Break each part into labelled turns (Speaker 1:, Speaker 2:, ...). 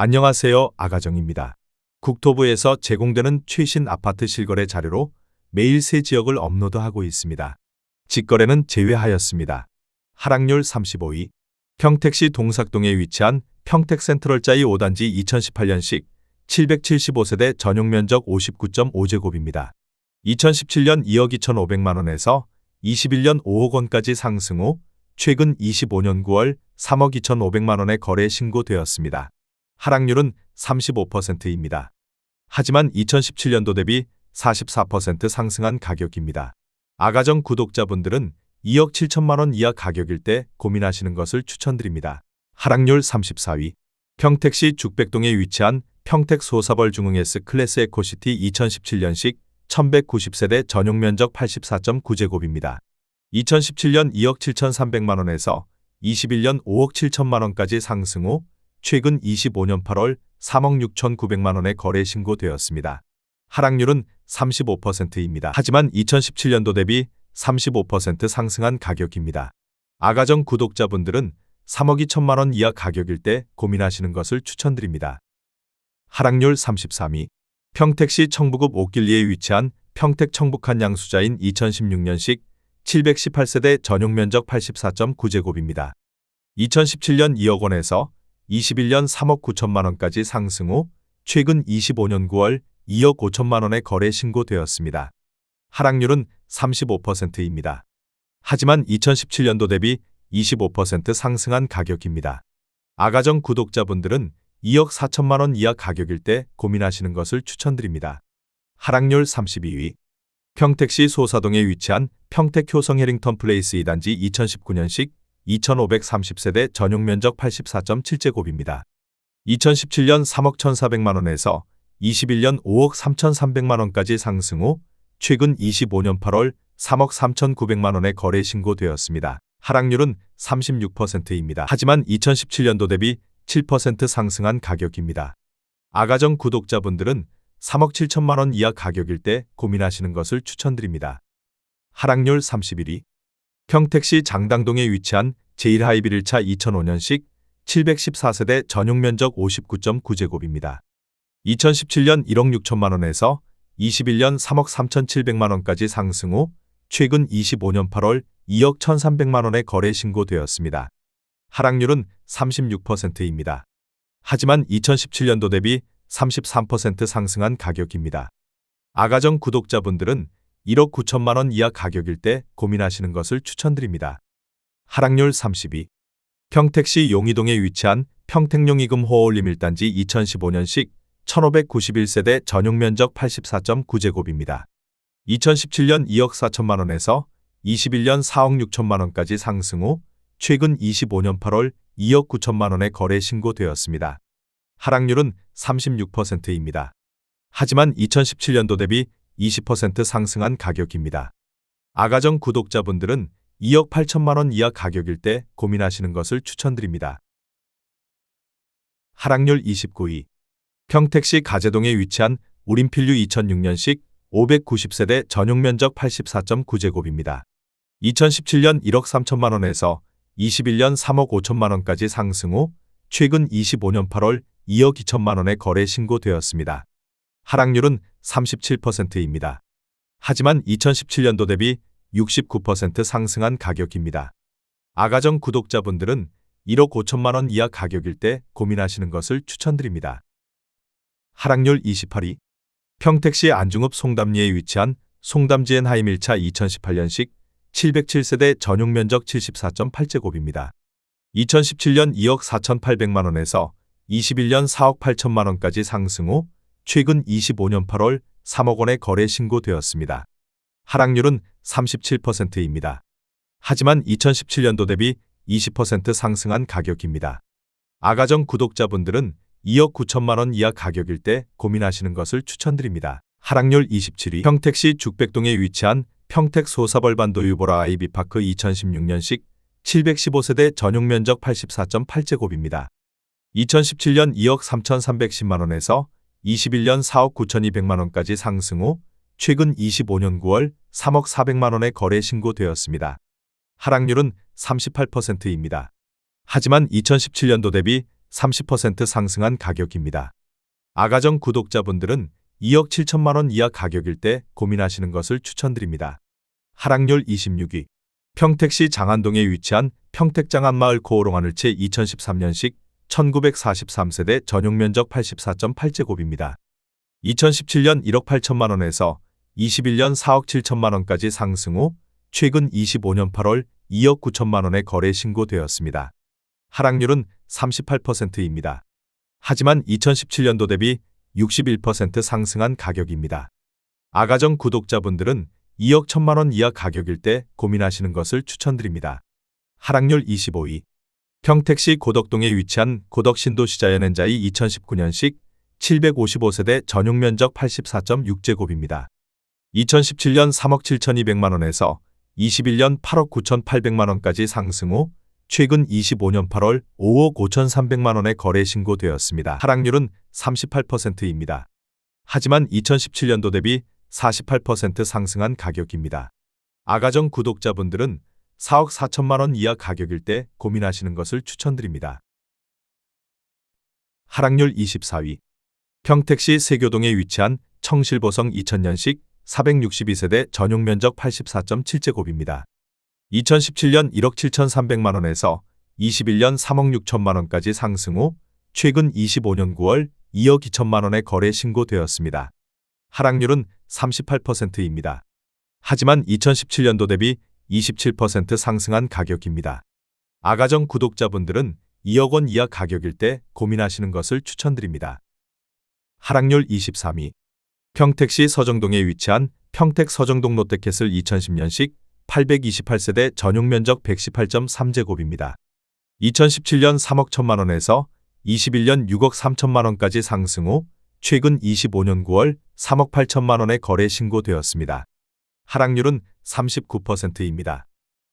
Speaker 1: 안녕하세요. 아가정입니다. 국토부에서 제공되는 최신 아파트 실거래 자료로 매일 새 지역을 업로드하고 있습니다. 직거래는 제외하였습니다. 하락률 35위. 평택시 동삭동에 위치한 평택센트럴자이 5단지 2018년식 775세대 전용 면적 59.5제곱입니다. 2017년 2억 2,500만 원에서 21년 5억 원까지 상승 후 최근 25년 9월 3억 2,500만 원의 거래 신고되었습니다. 하락률은 35%입니다. 하지만 2017년도 대비 44% 상승한 가격입니다. 아가정 구독자분들은 2억 7천만 원 이하 가격일 때 고민하시는 것을 추천드립니다. 하락률 34위. 평택시 죽백동에 위치한 평택 소사벌 중흥 S 클래스 에코시티 2017년식 1190세대 전용 면적 84.9제곱입니다. 2017년 2억 7,300만 원에서 21년 5억 7천만 원까지 상승 후 최근 25년 8월 3억 6천9백만 원의 거래 신고되었습니다. 하락률은 35%입니다. 하지만 2017년도 대비 35% 상승한 가격입니다. 아가정 구독자분들은 3억 2천만 원 이하 가격일 때 고민하시는 것을 추천드립니다. 하락률 33위. 평택시 청부급 옥길리에 위치한 평택 청북한 양수자인 2016년식 718세대 전용 면적 84.9제곱입니다. 2017년 2억 원에서 21년 3억 9천만 원까지 상승 후 최근 25년 9월 2억 5천만 원의 거래 신고되었습니다. 하락률은 35%입니다. 하지만 2017년도 대비 25% 상승한 가격입니다. 아가정 구독자분들은 2억 4천만 원 이하 가격일 때 고민하시는 것을 추천드립니다. 하락률 32위. 평택시 소사동에 위치한 평택 효성 해링턴 플레이스 2단지 2019년식 2530세대 전용 면적 84.7제곱입니다. 2017년 3억 1,400만 원에서 21년 5억 3,300만 원까지 상승 후 최근 25년 8월 3억 3,900만 원의 거래 신고되었습니다. 하락률은 36%입니다. 하지만 2017년도 대비 7% 상승한 가격입니다. 아가정 구독자분들은 3억 7천만 원 이하 가격일 때 고민하시는 것을 추천드립니다. 하락률 31위. 평택시 장당동에 위치한 제1하이빌 1차 2005년식 714세대 전용 면적 59.9제곱입니다. 2017년 1억 6천만 원에서 21년 3억 3,700만 원까지 상승 후 최근 25년 8월 2억 1,300만 원의 거래 신고되었습니다. 하락률은 36%입니다. 하지만 2017년도 대비 33% 상승한 가격입니다. 아가정 구독자분들은 1억 9천만 원 이하 가격일 때 고민하시는 것을 추천드립니다. 하락률 32. 평택시 용이동에 위치한 평택용이금 호올림 1단지 2015년식 1591세대 전용 면적 84.9제곱입니다. 2017년 2억 4천만 원에서 21년 4억 6천만 원까지 상승 후 최근 25년 8월 2억 9천만 원의 거래 신고되었습니다. 하락률은 36%입니다. 하지만 2017년도 대비 20% 상승한 가격입니다. 아가정 구독자분들은 2억 8천만 원 이하 가격일 때 고민하시는 것을 추천드립니다. 하락률 29위. 평택시 가재동에 위치한 우림필류 2006년식 590세대 전용 면적 84.9제곱입니다. 2017년 1억 3천만 원에서 21년 3억 5천만 원까지 상승 후 최근 25년 8월 2억 2천만 원의 거래 신고되었습니다. 하락률은 37%입니다. 하지만 2017년도 대비 69% 상승한 가격입니다. 아가정 구독자분들은 1억 5천만 원 이하 가격일 때 고민하시는 것을 추천드립니다. 하락률 28위. 평택시 안중읍 송담리에 위치한 송담지엔 하임 1차 2018년식 707세대 전용 면적 74.8제곱입니다. 2017년 2억 4,800만 원에서 21년 4억 8천만 원까지 상승 후 최근 25년 8월 3억 원의 거래 신고되었습니다. 하락률은 37%입니다. 하지만 2017년도 대비 20% 상승한 가격입니다. 아가정 구독자분들은 2억 9천만 원 이하 가격일 때 고민하시는 것을 추천드립니다. 하락률 27위 평택시 죽백동에 위치한 평택 소사벌반도 유보라 아이비파크 2016년식 715세대 전용 면적 84.8제곱입니다. 2017년 2억 3,310만 원에서 21년 4억 9,200만 원까지 상승 후 최근 25년 9월 3억 400만 원의 거래 신고되었습니다. 하락률은 38%입니다. 하지만 2017년도 대비 30% 상승한 가격입니다. 아가정 구독자분들은 2억 7천만 원 이하 가격일 때 고민하시는 것을 추천드립니다. 하락률 26위. 평택시 장안동에 위치한 평택장안마을 고호롱하늘채 2013년식 1943세대 전용 면적 84.8제곱입니다. 2017년 1억 8천만 원에서 21년 4억 7천만 원까지 상승 후 최근 25년 8월 2억 9천만 원에 거래 신고되었습니다. 하락률은 38%입니다. 하지만 2017년도 대비 61% 상승한 가격입니다. 아가정 구독자분들은 2억 1천만 원 이하 가격일 때 고민하시는 것을 추천드립니다. 하락률 25위. 평택시 고덕동에 위치한 고덕신도시자연엔자이 2019년식 755세대 전용 면적 84.6제곱입니다. 2017년 3억 7,200만 원에서 21년 8억 9,800만 원까지 상승 후 최근 25년 8월 5억 5,300만 원에 거래 신고되었습니다. 하락률은 38%입니다. 하지만 2017년도 대비 48% 상승한 가격입니다. 아가정 구독자분들은 4억 4천만 원 이하 가격일 때 고민하시는 것을 추천드립니다. 하락률 24위. 평택시 세교동에 위치한 청실보성 2000년식 462세대 전용 면적 84.7제곱입니다. 2017년 1억 7,300만 원에서 21년 3억 6천만 원까지 상승 후 최근 25년 9월 2억 2천만 원에 거래 신고되었습니다. 하락률은 38%입니다. 하지만 2017년도 대비 27% 상승한 가격입니다. 아가정 구독자분들은 2억 원 이하 가격일 때 고민하시는 것을 추천드립니다. 하락률 23위. 평택시 서정동에 위치한 평택 서정동 롯데캐슬 2010년식 828세대 전용 면적 118.3제곱입니다. 2017년 3억 1천만 원에서 21년 6억 3천만 원까지 상승 후 최근 25년 9월 3억 8천만 원에 거래 신고되었습니다. 하락률은 39%입니다.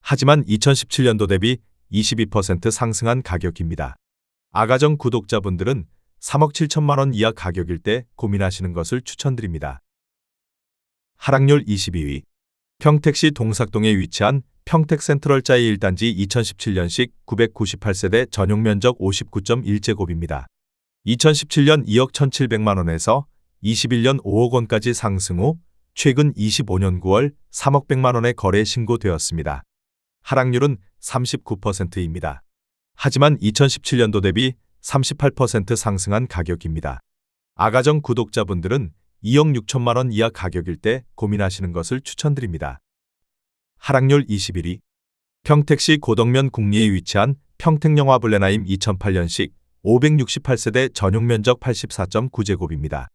Speaker 1: 하지만 2017년도 대비 22% 상승한 가격입니다. 아가정 구독자분들은 3억 7천만 원 이하 가격일 때 고민하시는 것을 추천드립니다. 하락률 22위. 평택시 동삭동에 위치한 평택 센트럴자이 1단지 2017년식 998세대 전용 면적 59.1제곱입니다. 2017년 2억 1,700만 원에서 21년 5억 원까지 상승 후 최근 25년 9월 3억 100만 원에 거래 신고되었습니다. 하락률은 39%입니다. 하지만 2017년도 대비 38% 상승한 가격입니다. 아가정 구독자분들은 2억 6천만 원 이하 가격일 때 고민하시는 것을 추천드립니다. 하락률 21위. 평택시 고덕면 국리에 위치한 평택영화 블레나임 2008년식 568세대 전용 면적 84.9제곱입니다.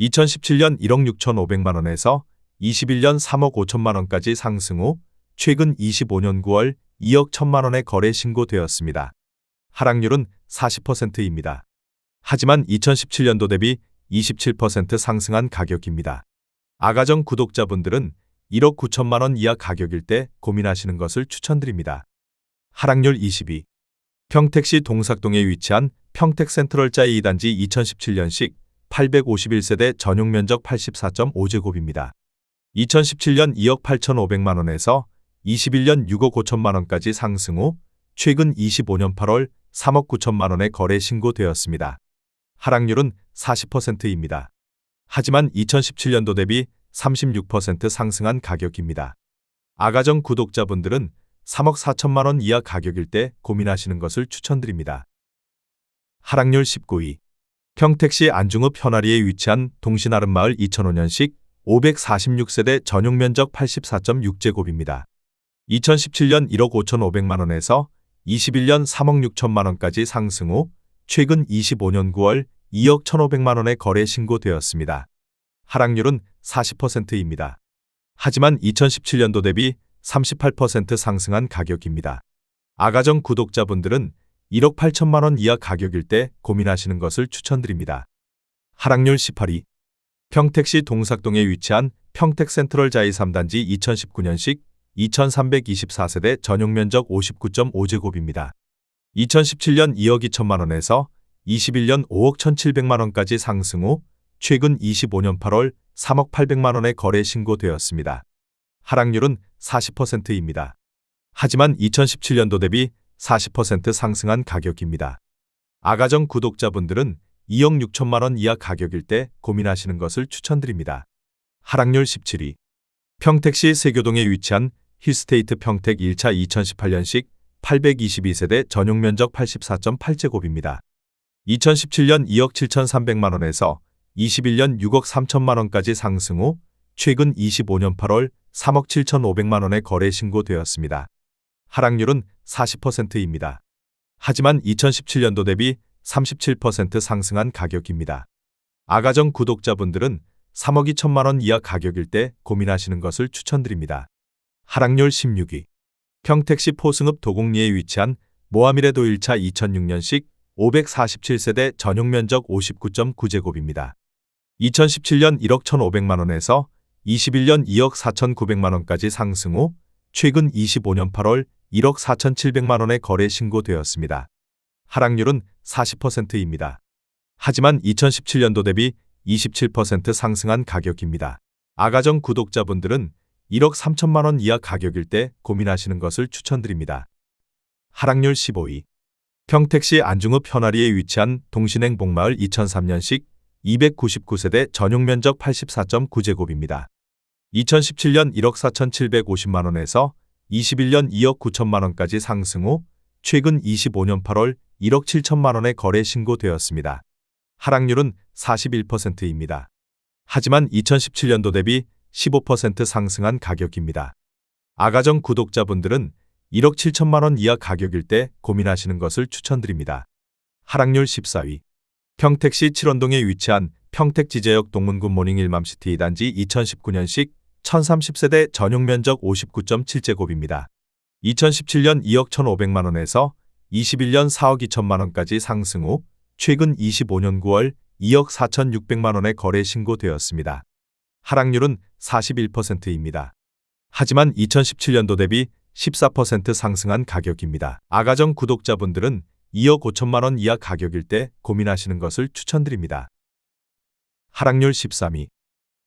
Speaker 1: 2017년 1억 6천5백만 원에서 21년 3억 5천만 원까지 상승 후 최근 25년 9월 2억 1천만 원에 거래 신고되었습니다. 하락률은 40%입니다. 하지만 2017년도 대비 27% 상승한 가격입니다. 아가정 구독자분들은 1억 9천만 원 이하 가격일 때 고민하시는 것을 추천드립니다. 하락률 22. 평택시 동삭동에 위치한 평택 센트럴자이 2단지 2017년식 851세대 전용 면적 84.5제곱입니다. 2017년 2억 8,500만 원에서 21년 6억 5천만 원까지 상승 후 최근 25년 8월 3억 9천만 원에 거래 신고되었습니다. 하락률은 40%입니다. 하지만 2017년도 대비 36% 상승한 가격입니다. 아가정 구독자분들은 3억 4천만 원 이하 가격일 때 고민하시는 것을 추천드립니다. 하락률 19위. 평택시 안중읍 현아리에 위치한 동신아름마을 2005년식 546세대 전용 면적 84.6제곱입니다. 2017년 1억 5천5백만 원에서 21년 3억 6천만 원까지 상승 후 최근 25년 9월 2억 1,500만 원에 거래 신고되었습니다. 하락률은 40%입니다. 하지만 2017년도 대비 38% 상승한 가격입니다. 아가정 구독자분들은 1억 8천만 원 이하 가격일 때 고민하시는 것을 추천드립니다. 하락률 18위. 평택시 동삭동에 위치한 평택 센트럴 자이 3단지 2019년식 2324세대 전용 면적 59.5제곱입니다. 2017년 2억 2천만 원에서 21년 5억 1,700만 원까지 상승 후 최근 25년 8월 3억 800만 원에 거래 신고되었습니다. 하락률은 40%입니다. 하지만 2017년도 대비 40% 상승한 가격입니다. 아가정 구독자분들은 2억 6천만 원 이하 가격일 때 고민하시는 것을 추천드립니다. 하락률 17위. 평택시 세교동에 위치한 힐스테이트 평택 1차 2018년식 822세대 전용 면적 84.8제곱입니다. 2017년 2억 7,300만 원에서 21년 6억 3천만 원까지 상승 후 최근 25년 8월 3억 7,500만 원에 거래 신고되었습니다. 하락률은 40%입니다. 하지만 2017년도 대비 37% 상승한 가격입니다. 아가정 구독자분들은 3억 2천만 원 이하 가격일 때 고민하시는 것을 추천드립니다. 하락률 16위. 평택시 포승읍 도곡리에 위치한 모하미레도 1차 2006년식 547세대 전용 면적 59.9제곱입니다. 2017년 1억 1,500만 원에서 21년 2억 4,900만 원까지 상승 후 최근 25년 8월 1억 4,700만 원에 거래 신고되었습니다. 하락률은 40%입니다. 하지만 2017년도 대비 27% 상승한 가격입니다. 아가정 구독자분들은 1억 3천만 원 이하 가격일 때 고민하시는 것을 추천드립니다. 하락률 15위. 평택시 안중읍 현아리에 위치한 동신행 복마을 2003년식 299세대 전용 면적 84.9제곱입니다. 2017년 1억 4,750만 원에서 21년 2억 9천만 원까지 상승 후 최근 25년 8월 1억 7천만 원에 거래 신고되었습니다. 하락률은 41%입니다. 하지만 2017년도 대비 15% 상승한 가격입니다. 아가정 구독자분들은 1억 7천만 원 이하 가격일 때 고민하시는 것을 추천드립니다. 하락률 14위. 평택시 칠원동에 위치한 평택지제역 동문군 모닝 일맘시티 단지 2019년식 1030세대 전용 면적 59.7제곱입니다. 2017년 2억 1,500만 원에서 21년 4억 2천만 원까지 상승 후 최근 25년 9월 2억 4,600만 원에 거래 신고되었습니다. 하락률은 41%입니다. 하지만 2017년도 대비 14% 상승한 가격입니다. 아가정 구독자분들은 2억 5천만 원 이하 가격일 때 고민하시는 것을 추천드립니다. 하락률 13위.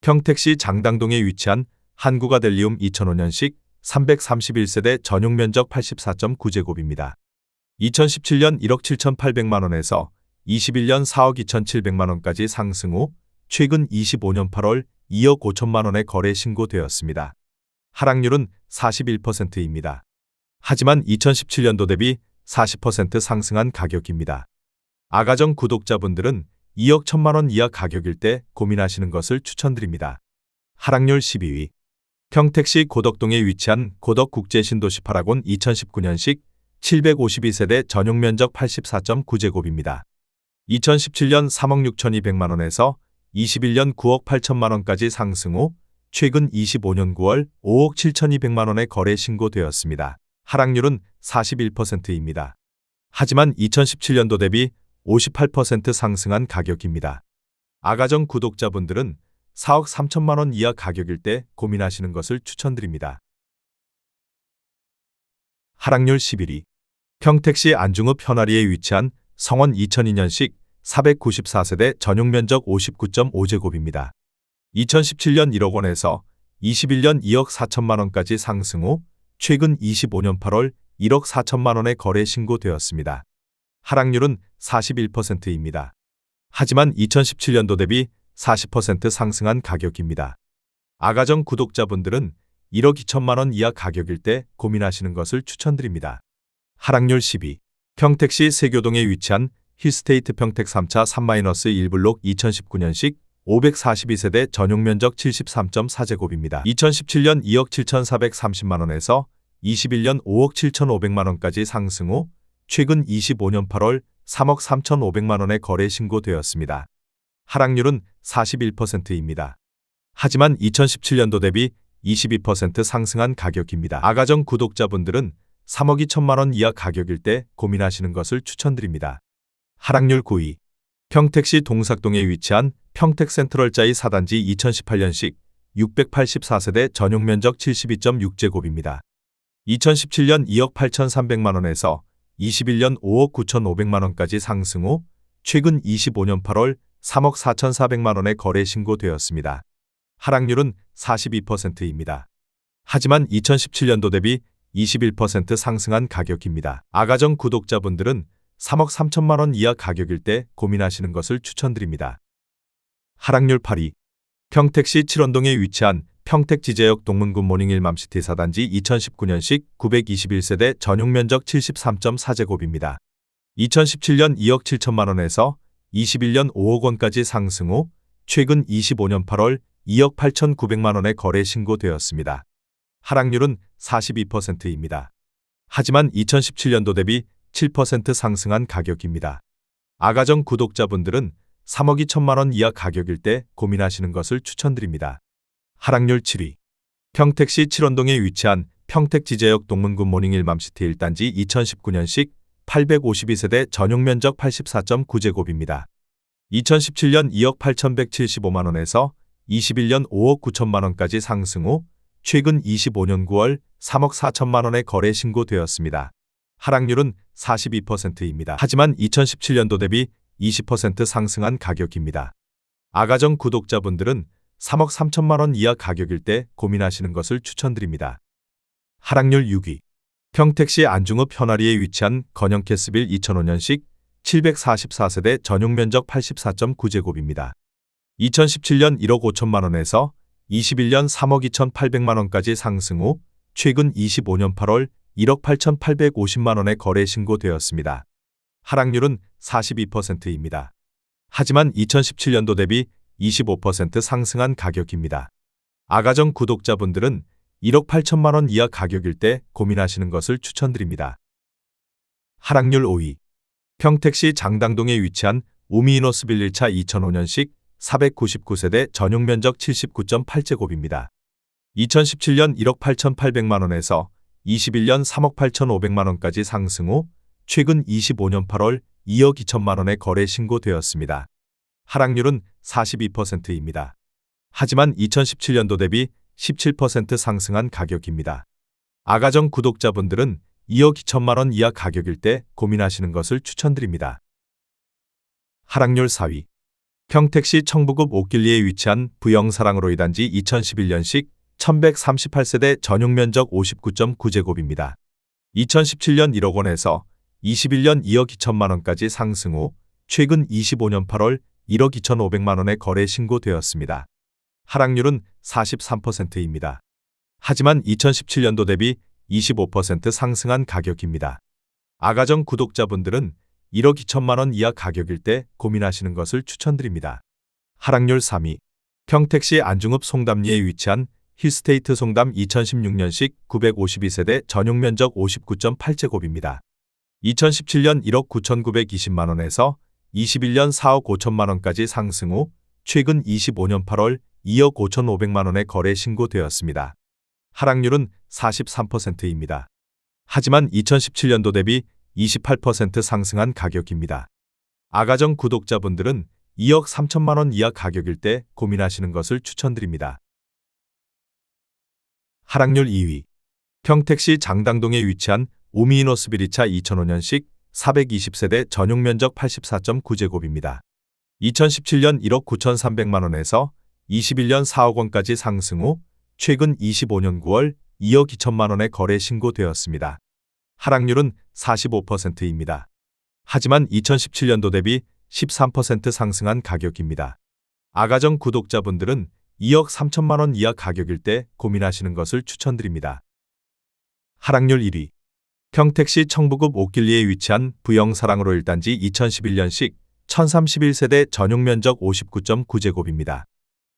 Speaker 1: 평택시 장당동에 위치한 한국아델리움 2005년식 331세대 전용 면적 84.9제곱입니다. 2017년 1억 7,800만 원에서 21년 4억 2,700만 원까지 상승 후 최근 25년 8월 2억 5천만 원에 거래 신고되었습니다. 하락률은 41%입니다. 하지만 2017년도 대비 40% 상승한 가격입니다. 아가정 구독자분들은 2억 1천만 원 이하 가격일 때 고민하시는 것을 추천드립니다. 하락률 12위. 평택시 고덕동에 위치한 고덕국제신도시 파라곤 2019년식 752세대 전용 면적 84.9제곱입니다. 2017년 3억 6,200만 원에서 21년 9억 8천만 원까지 상승 후 최근 25년 9월 5억 7,200만 원에 거래 신고되었습니다. 하락률은 41%입니다. 하지만 2017년도 대비 58% 상승한 가격입니다. 아가정 구독자분들은 4억 3천만 원 이하 가격일 때 고민하시는 것을 추천드립니다. 하락률 11위. 평택시 안중읍 현아리에 위치한 성원 2002년식 494세대 전용 면적 59.5제곱입니다. 2017년 1억 원에서 21년 2억 4천만 원까지 상승 후 최근 25년 8월 1억 4천만 원에 거래 신고되었습니다. 하락률은 41%입니다. 하지만 2017년도 대비 40% 상승한 가격입니다. 아가정 구독자분들은 1억 2천만 원 이하 가격일 때 고민하시는 것을 추천드립니다. 하락률 12. 평택시 세교동에 위치한 힐스테이트 평택 3차 3-1블록 2019년식 542세대 전용 면적 73.4제곱입니다. 2017년 2억 7,430만 원에서 21년 5억 7,500만 원까지 상승 후 최근 25년 8월 3억 3,500만 원에 거래 신고되었습니다. 하락률은 41%입니다. 하지만 2017년도 대비 22% 상승한 가격입니다. 아가정 구독자분들은 3억 2천만 원 이하 가격일 때 고민하시는 것을 추천드립니다. 하락률 9위. 평택시 동삭동에 위치한 평택센트럴자이 4단지 2018년식 684세대 전용 면적 72.6제곱입니다. 2017년 2억 8,300만 원에서 21년 5억 9,500만 원까지 상승 후 최근 25년 8월 3억 4,400만 원에 거래 신고되었습니다. 하락률은 42%입니다. 하지만 2017년도 대비 21% 상승한 가격입니다. 아가정 구독자분들은 3억 3천만 원 이하 가격일 때 고민하시는 것을 추천드립니다. 하락률 8위. 평택시 칠원동에 위치한 평택 지제역 동문군 모닝 일 맘시티 사단지 2019년식 921세대 전용 면적 73.4제곱입니다. 2017년 2억 7천만 원에서 21년 5억 원까지 상승 후 최근 25년 8월 2억 8천9백만 원에 거래 신고되었습니다. 하락률은 42%입니다. 하지만 2017년도 대비 7% 상승한 가격입니다. 아가정 구독자분들은 3억 2천만 원 이하 가격일 때 고민하시는 것을 추천드립니다. 하락률 7위. 평택시 칠원동에 위치한 평택지제역 동문군 모닝 일 맘시티 1단지 2019년식 852세대 전용 면적 84.9제곱입니다. 2017년 2억 8,175만 원에서 21년 5억 9천만 원까지 상승 후 최근 25년 9월 3억 4천만 원에 거래 신고되었습니다. 하락률은 42%입니다. 하지만 2017년도 대비 20% 상승한 가격입니다. 아가정 구독자분들은 3억 3천만 원 이하 가격일 때 고민하시는 것을 추천드립니다. 하락률 6위. 평택시 안중읍 현아리에 위치한 건영 캐스빌 2005년식 744세대 전용 면적 84.9제곱입니다. 2017년 1억 5천만 원에서 21년 3억 2천8백만 원까지 상승 후 최근 25년 8월 1억 8천8백오십만 원에 거래 신고되었습니다. 하락률은 42%입니다. 하지만 2017년도 대비 25% 상승한 가격입니다. 아가정 구독자분들은 1억 8천만 원 이하 가격일 때 고민하시는 것을 추천드립니다. 하락률 5위. 평택시 장당동에 위치한 우미이노스빌 1차 2005년식 499세대 전용 면적 79.8제곱입니다. 2017년 1억 8,800만 원에서 21년 3억 8,500만 원까지 상승 후 최근 25년 8월 2억 2천만 원에 거래 신고되었습니다. 하락률은 42%입니다. 하지만 2017년도 대비 17% 상승한 가격입니다. 아가정 구독자분들은 2억 2천만 원 이하 가격일 때 고민하시는 것을 추천드립니다. 하락률 4위. 평택시 청부급 옥길리에 위치한 부영사랑으로 이단지 2011년식 1138세대 전용 면적 59.9제곱입니다. 2017년 1억 원에서 21년 2억 2천만 원까지 상승 후 최근 25년 8월 1억 2천5백만 원에 거래 신고되었습니다. 하락률은 43%입니다. 하지만 2017년도 대비 25% 상승한 가격입니다. 아가정 구독자분들은 1억 2천만 원 이하 가격일 때 고민하시는 것을 추천드립니다. 하락률 3위. 평택시 안중읍 송담리에 위치한 힐스테이트 송담 2016년식 952세대 전용 면적 59.8제곱입니다. 2017년 1억 9,920만 원에서 21년 4억 5천만 원까지 상승 후 최근 25년 8월 2억 5천5백만 원에 거래 신고되었습니다. 하락률은 43%입니다. 하지만 2017년도 대비 28% 상승한 가격입니다. 아가정 구독자분들은 2억 3천만 원 이하 가격일 때 고민하시는 것을 추천드립니다. 하락률 2위. 평택시 장당동에 위치한 오미이노스비리차 2005년식 420세대 전용 면적 84.9제곱입니다. 2017년 1억 9천3백만 원에서 21년 4억 원까지 상승 후 최근 25년 9월 2억 2천만 원에 거래 신고되었습니다. 하락률은 45%입니다. 하지만 2017년도 대비 13% 상승한 가격입니다. 아가정 구독자분들은 2억 3천만 원 이하 가격일 때 고민하시는 것을 추천드립니다. 하락률 1위. 평택시 청부급 옥길리에 위치한 부영사랑으로 1단지 2011년식 1031세대 전용 면적 59.9제곱입니다.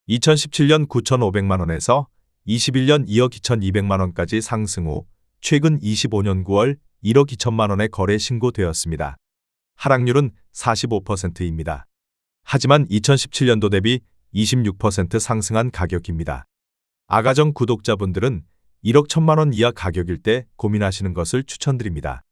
Speaker 1: 2017년 9,500만 원에서 21년 2억 2,200만 원까지 상승 후 최근 25년 9월 1억 2천만 원에 거래 신고되었습니다. 하락률은 45%입니다. 하지만 2017년도 대비 26% 상승한 가격입니다. 아가정 구독자분들은 1억 1천만 원 이하 가격일 때 고민하시는 것을 추천드립니다.